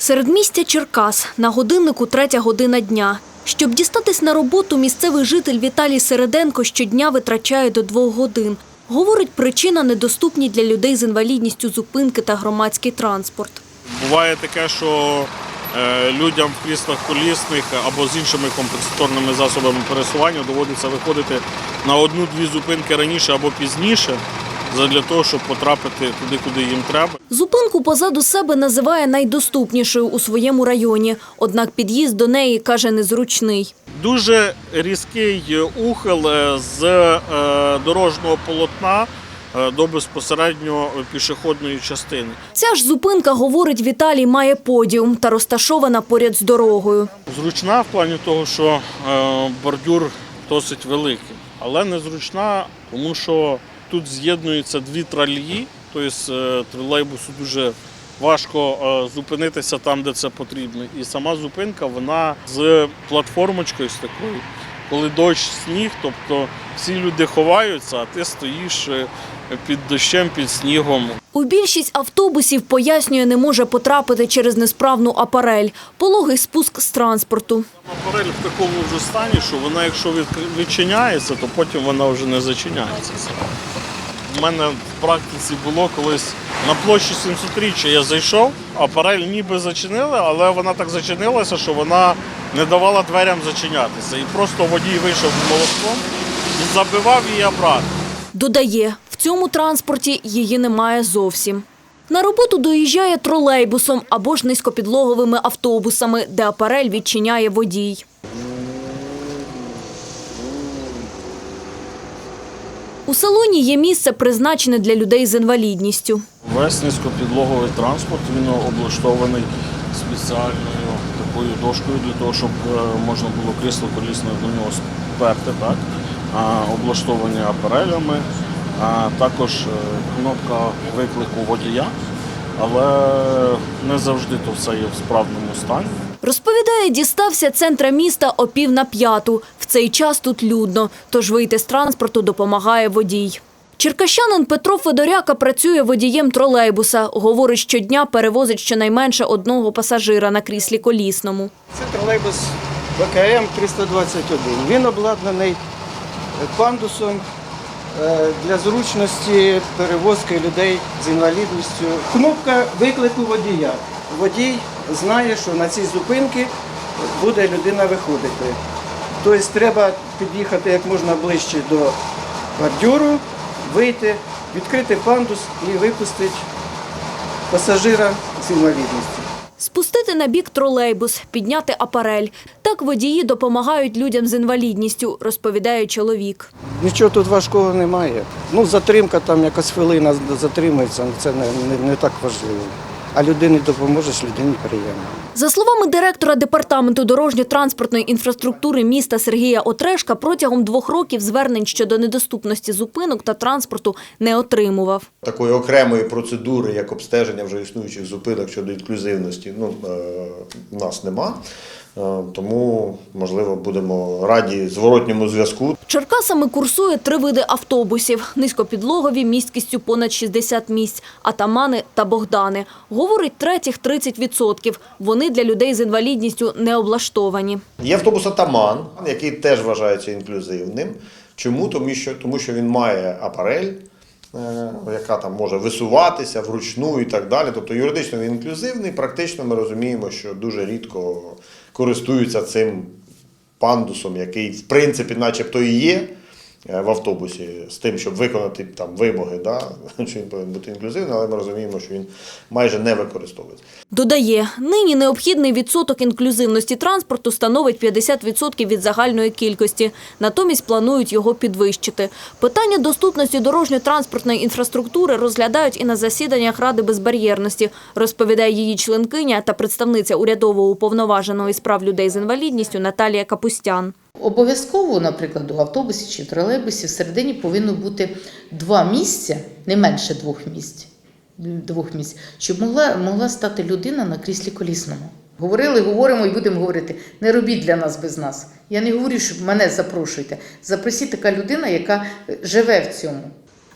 Середмістя Черкас на годиннику третя година дня. Щоб дістатись на роботу, місцевий житель Віталій Середенко щодня витрачає до двох годин. Говорить, причина недоступні для людей з інвалідністю зупинки та громадський транспорт. Буває таке, що е, людям в кріслах колісних або з іншими компенсаторними засобами пересування доводиться виходити на одну-дві зупинки раніше або пізніше, для того, щоб потрапити туди, куди їм треба. Зупинку позаду себе називає найдоступнішою у своєму районі. Однак під'їзд до неї, каже, незручний. Дуже різкий ухил е, з е, дорожнього полотна е, до безпосередньо пішохідної частини. Ця ж зупинка, говорить Віталій, має подіум та розташована поряд з дорогою. Зручна в плані того, що бордюр досить великий, але незручна, тому що тут з'єднуються дві тралії, тобто е, тролейбусу дуже важко е, зупинитися там, де це потрібно. І сама зупинка вона з платформочкою з такою. Коли дощ, сніг, тобто всі люди ховаються, а ти стоїш е, під дощем, під снігом. У більшість автобусів, пояснює, не може потрапити через несправну апарель. Пологий спуск з транспорту. Апарель в такому вже стані, що вона, якщо відчиняється, то потім вона вже не зачиняється. У мене в практиці було колись на площі 700-річчя я зайшов, апарель ніби зачинили, але вона так зачинилася, що вона не давала дверям зачинятися. І просто водій вийшов молотком і забивав її обратно. Додає, цьому транспорті її немає зовсім. На роботу доїжджає тролейбусом або ж низькопідлоговими автобусами, де апарель відчиняє водій. У салоні є місце, призначене для людей з інвалідністю. Весь низькопідлоговий транспорт він облаштований спеціальною такою дошкою для того, щоб е, можна було крісло колісне до нього сперти, так? Облаштовані апарелями, а також е, кнопка виклику водія, але не завжди то все є в справному стані. Розповідає, дістався центра міста о пів на п'яту. В цей час тут людно, тож вийти з транспорту допомагає водій. Черкащанин Петро Федоряка працює водієм тролейбуса. Говорить, щодня перевозить щонайменше одного пасажира на кріслі колісному. Це тролейбус ВКМ 321. Він обладнаний пандусом для зручності перевозки людей з інвалідністю. Кнопка виклику водія. Водій знає, що на цій зупинці буде людина виходити. Тобто треба під'їхати як можна ближче до бордюру, вийти, відкрити пандус і випустити пасажира з інвалідністю. Спустити на бік тролейбус, підняти апарель. Так водії допомагають людям з інвалідністю, розповідає чоловік. Нічого тут важкого немає. Ну, затримка там якась хвилина затримується, це не, не, не так важливо. А людині допоможеш, людині приємно. За словами директора департаменту дорожньо-транспортної інфраструктури міста Сергія Отрешка, протягом двох років звернень щодо недоступності зупинок та транспорту не отримував. Такої окремої процедури, як обстеження вже існуючих зупинок щодо інклюзивності, ну, е, у нас нема. Е, Тому, можливо, будемо раді зворотньому зв'язку. Черкасами курсує три види автобусів: низькопідлогові місткістю понад 60 місць, атамани та богдани. Говорить, третіх 30%. Вони для людей з інвалідністю не облаштовані. Є автобус Атаман, який теж вважається інклюзивним. Чому? Тому що, тому що він має апарель, е, яка там може висуватися вручну і так далі. Тобто юридично він інклюзивний, практично ми розуміємо, що дуже рідко користуються цим пандусом, який в принципі начебто і є в автобусі, з тим, щоб виконати там вимоги, да? що він повинен бути інклюзивним, але ми розуміємо, що він майже не використовується. Додає, нині необхідний відсоток інклюзивності транспорту становить 50% від загальної кількості. Натомість планують його підвищити. Питання доступності дорожньо-транспортної інфраструктури розглядають і на засіданнях Ради безбар'єрності, розповідає її членкиня та представниця урядового уповноваженого із прав людей з інвалідністю Наталія Капустян. Обов'язково, наприклад, у автобусі чи в тролейбусі всередині повинно бути два місця, не менше двох місць, двох місць, щоб могла, могла стати людина на кріслі колісному. Говорили, говоримо і будемо говорити. Не робіть для нас без нас. Я не говорю, що мене запрошуйте. Запросіть така людина, яка живе в цьому.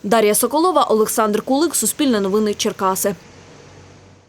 Дар'я Соколова, Олександр Кулик, Суспільне новини Черкаси.